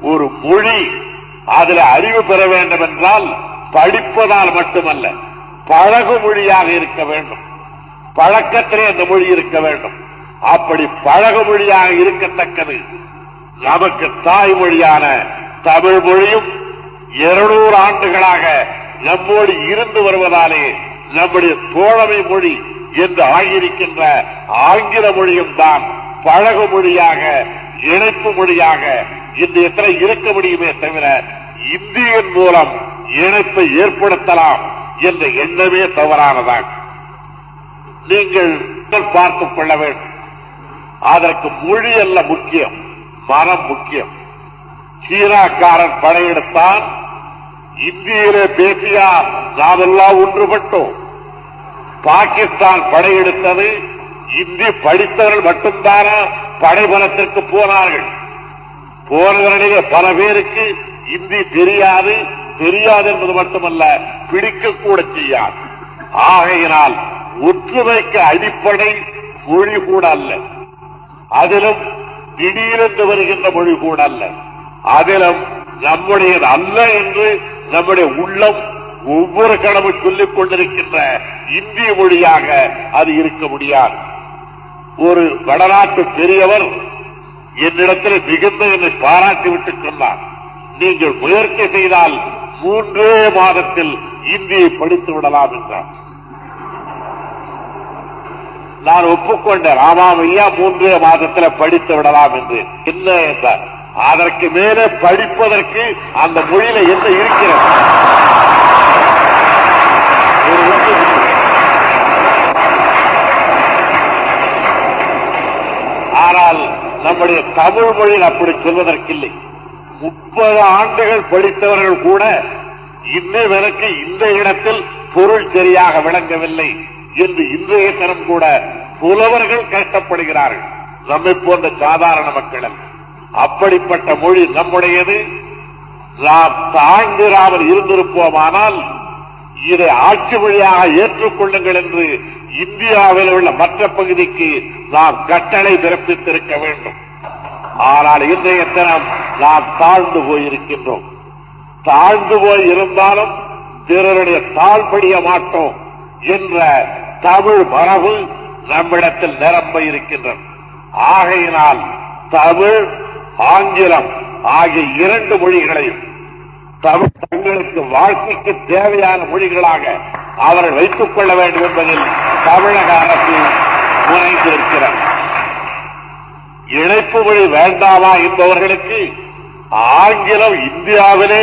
ஒரு மொழி அதுல அறிவு பெற வேண்டும் என்றால் படிப்பதால் மட்டுமல்ல பழகு மொழியாக இருக்க வேண்டும். பழக்கத்திலே அந்த மொழி இருக்க வேண்டும். அப்படி பழகு மொழியாக இருக்கத்தக்கது நமக்கு தாய்மொழியான தமிழ் மொழியும் இருநூறு ஆண்டுகளாக நம்மோடு இருந்து வருவதாலே நம்முடைய தோழமை மொழி என்று ஆகியிருக்கின்ற ஆங்கில மொழியும் தான் பழகு மொழியாக இணைப்பு மொழியாக இந்த எத்தனை இருக்க முடியுமே தவிர இந்தியன் மூலம் இணைப்பை ஏற்படுத்தலாம் என்ற எண்ணமே தவறானதாக நீங்கள் பார்த்துக் கொள்ள வேண்டும். அதற்கு மொழி அல்ல முக்கியம் மனம் முக்கியம். சீனாக்காரன் படையெடுத்தான் இந்தியிலே பேசியார் நாமெல்லாம் ஒன்றுபட்டோம். பாகிஸ்தான் படையெடுத்தது இந்தி படித்தவர்கள் மட்டும்தானா படைபலத்திற்கு போனார்கள். போனவர்களிலே பல பேருக்கு இந்தி தெரியாது தெரியாது என்பது மட்டுமல்ல பிடிக்க கூட செய்யாது. ஆகையினால் ஒற்றுமைக்கு அடிப்படை மொழி கூட அல்ல. அதிலும் திடீரென்று வருகின்ற மொழி கூட அல்ல. அதிலும் நம்முடையது அல்ல என்று நம்முடைய உள்ளம் ஒவ்வொரு கடமை சொல்லிக் கொண்டிருக்கின்ற இந்திய மொழியாக அது இருக்க முடியாது. ஒரு வடநாட்டு பெரியவர் என்னிடத்தில் மிகுந்த என்னை பாராட்டிவிட்டு சொன்னார். நீங்கள் முயற்சி செய்தால் மூன்றே மாதத்தில் இந்தியை படித்து விடலாம் என்றார். நான் ஒப்புக்கொண்டேன் ஆமாம் ஐயா மூன்றே மாதத்தில் படித்து விடலாம் என்று. என்ன என்றார்? அதற்கு மேலே படிப்பதற்கு அந்த மொழியில என்ன இருக்கிறது ஒரு விஷயம் இல்லை. ஆனால் நம்முடைய தமிழ் மொழியில் அப்படி சொல்வதற்கில்லை. முப்பது ஆண்டுகள் படித்தவர்கள் கூட இன்னை வரைக்கும் இந்த இடத்தில் பொருள் சரியாக விளங்கவில்லை என்று இன்றைய தினம் கூட புலவர்கள் கஷ்டப்படுகிறார்கள். நம்மை போன்ற சாதாரண மக்கள் அப்படிப்பட்ட மொழி நம்முடையது. நாம் தாழ்ந்திராமல் இருந்திருப்போமானால் இதை ஆட்சி மொழியாக ஏற்றுக்கொள்ளுங்கள் என்று இந்தியாவில் உள்ள மற்ற பகுதிக்கு நாம் கட்டளை பிறப்பித்திருக்க வேண்டும். ஆனால் இன்றைய தினம் நாம் தாழ்ந்து போயிருக்கின்றோம். தாழ்ந்து போய் இருந்தாலும் பிறருடைய தாழ்படிய மாட்டோம் என்ற தமிழ் மரபு நம்மிடத்தில் நிரம்ப இருக்கின்றது. ஆகையினால் தமிழ் ஆங்கிலம் ஆகிய இரண்டு மொழிகளையும் தமிழ் தங்களுக்கு வாழ்க்கைக்கு தேவையான மொழிகளாக அவர்கள் வைத்துக் கொள்ள வேண்டும் என்பதில் தமிழக அரசு முனைந்திருக்கிறது. இணைப்பு மொழி வேண்டாமா என்பவர்களுக்கு ஆங்கிலம் இந்தியாவிலே